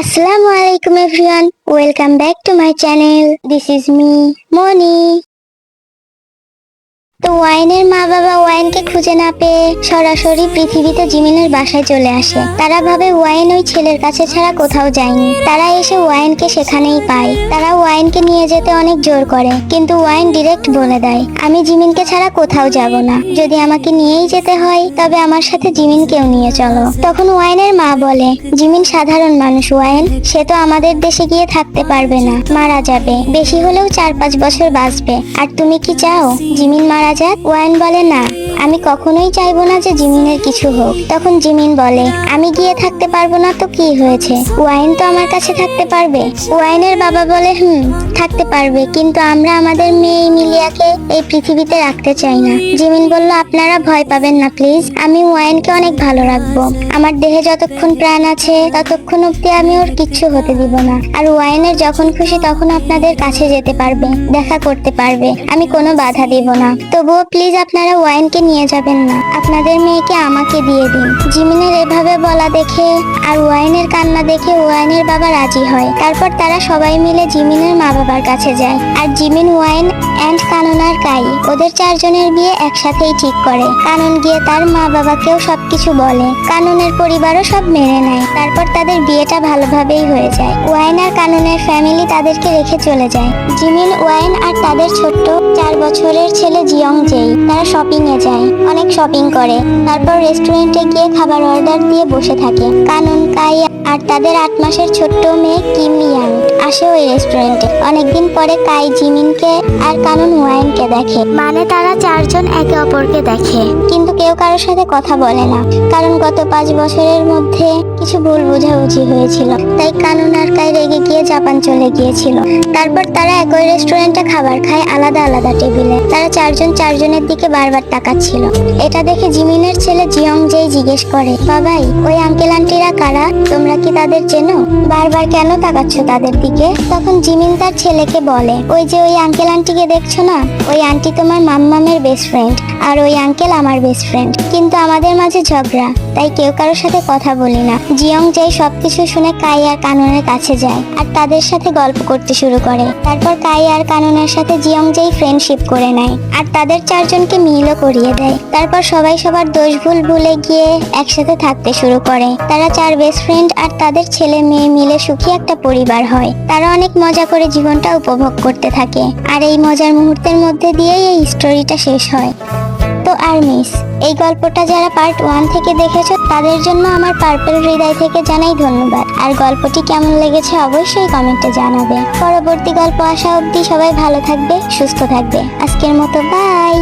Assalamu alaikum everyone. Welcome back to my channel. This is me, Moni. The ওয়াইনের মা বাবা ওয়াইনকে খুঁজে না পেয়ে সরাসরি পৃথিবীতে জিমিনের বাসায় চলে আসে। তারা ভাবে ওয়াইন ওই ছেলের কাছে ছাড়া কোথাও যায়নি। তারা এসে ওয়াইনকে সেখানেই পায়। তারা ওয়াইনকে নিয়ে যেতে অনেক জোর করে, কিন্তু ওয়াইন ডিরেক্ট বলে দেয়, আমি জিমিনকে ছাড়া কোথাও যাব না। যদি আমাকে নিয়েই যেতে হয়, তবে আমার সাথে জিমিনকেও নিয়ে চলো। তখন ওয়াইনের মা বলে, জিমিন সাধারণ মানুষ, ওয়াইন। সে তো আমাদের দেশে গিয়ে থাকতে পারবে না, মারা যাবে। বেশি হলেও চার পাঁচ বছর বাঁচবে। আর তুমি কি চাও? জিমিন মারা যাক ওয়াইন বলে না। আমি কখনোই চাইব না যে জিমিনের কিছু হোক। তখন জিমিন বলে, আমি গিয়ে থাকতে পারব না তো কি হয়েছে? ওয়াইন তো আমার কাছে থাকতে পারবে। ওয়াইনের বাবা বলে, হুম, থাকতে পারবে, কিন্তু আমরা আমাদের মেয়ে মিলিয়াকে এই পৃথিবীতে রাখতে চাই না। জিমিন বলল, আপনারা ভয় পাবেন না, প্লিজ। আমি ওয়াইনকে অনেক ভালো রাখব। আমার দেহে যতক্ষণ প্রাণ আছে, ততক্ষণ অব্দি আমি ওর কিচ্ছু হতে দিব না। আর ওয়াইনের যখন খুশি, তখন আপনাদের কাছে যেতে পারবে, দেখা করতে পারবে। আমি কোনো বাধা দিব না। তবুও প্লিজ আপনারা ওয়াইনকে নিয়ে যাবেন না। আপনাদের মেয়েকে আমাকে দিয়ে দিন। জিমিনের এভাবে বলা দেখে আর ওয়াইনের কান্না দেখে ওয়াইনের বাবা রাজি হয়। তারপর তারা সবাই মিলে জিমিনের মা বাবার কাছে যায়। আর জিমিন, ওয়াইন অ্যান্ড কানন আর কাই। ওদের চারজনের বিয়ে একসাথেই ঠিক করে। কানন গিয়ে তার মা বাবাকেও সবকিছু বলে। কাননের পরিবারও সব মেনে নেয়। তারপর তাদের বিয়েটা ভালোভাবেই হয়ে যায়। ওয়াইন আর কাননের ফ্যামিলি তাদেরকে রেখে চলে যায়। জিমিন, ওয়াইন আর তাদের ছোট্ট চার বছরের ছেলে জিয়ং জেই তারা শপিং এ যায়। অনেক শপিং করে। তারপর রেস্টুরেন্টে গিয়ে খাবার অর্ডার দিয়ে বসে থাকে। কানুন কাই আর তাদের আট মাসের ছোট্ট মেয়ে কিম ইয়াং আসে ওই রেস্টুরেন্টে অনেকদিন পরে কাই জিমিনকে আর কানুন ওয়াইনকে দেখে। মানে তারা চারজন একে অপরকে দেখে। কিন্তু কেউ কারোর সাথে কথা বলে না। কারণ গত পাঁচ বছরের মধ্যে কিছু ভুল বোঝাবুঝি হয়েছিল। তাই কানন আর কাই রেগে গিয়ে জাপান চলে গিয়েছিল। তারপর তারা একই রেস্টুরেন্টে খাবার খায় আলাদা আলাদা টেবিলে। তারা চারজন চারজনের দিকে বারবার তাকাচ্ছিল। এটা দেখে জিমিনের ছেলে জিয়ং যেই জিজ্ঞেস করে, বাবাই, ওই আঙ্কেল আন্টিরা কারা? তোমরা কি তাদের চেনো? বারবার কেন তাকাচ্ছ তাদের দিকে? তখন জিমিন তার ছেলেকে বলে, ওই যে ওই আঙ্কেল আন্টিকে দেখছ না? ওই আন্টি তোমার মাম্মামের বেস্ট ফ্রেন্ড আর ওই আঙ্কেল আমার বেস্ট ফ্রেন্ড কিন্তু আমাদের মাঝে ঝগড়া, তাই কেউ কারোর সাথে কথা বলি না। জিয়ং যাই সবকিছু শুনে কাই আর কাননের কাছে যায় আর তাদের সাথে গল্প করতে শুরু করে। তারপর কাই আর কাননের সাথে জিয়ং যাই ফ্রেন্ডশিপ করে নেয় আর তাদের চারজনকে মিলও করিয়ে দেয়। তারপর সবাই সবার দোষ ভুল ভুলে গিয়ে একসাথে থাকতে শুরু করে। তারা চার বেস্ট ফ্রেন্ড আর তাদের ছেলে মেয়ে মিলে সুখী একটা পরিবার হয়। তারা অনেক মজা করে জীবনটা উপভোগ করতে থাকে। আর এই মজার মুহূর্তের মধ্যে দিয়েই এই স্টোরিটা শেষ হয়। আর মিস, এই গল্পটা যারা পার্ট ওয়ান থেকে দেখেছ, তাদের জন্য আমার পার্পেল হৃদয় থেকে জানাই ধন্যবাদ। আর গল্পটি কেমন লেগেছে অবশ্যই কমেন্টে জানাবে। পরবর্তী গল্প আসা অবধি সবাই ভালো থাকবে, সুস্থ থাকবে। আজকের মতো বাই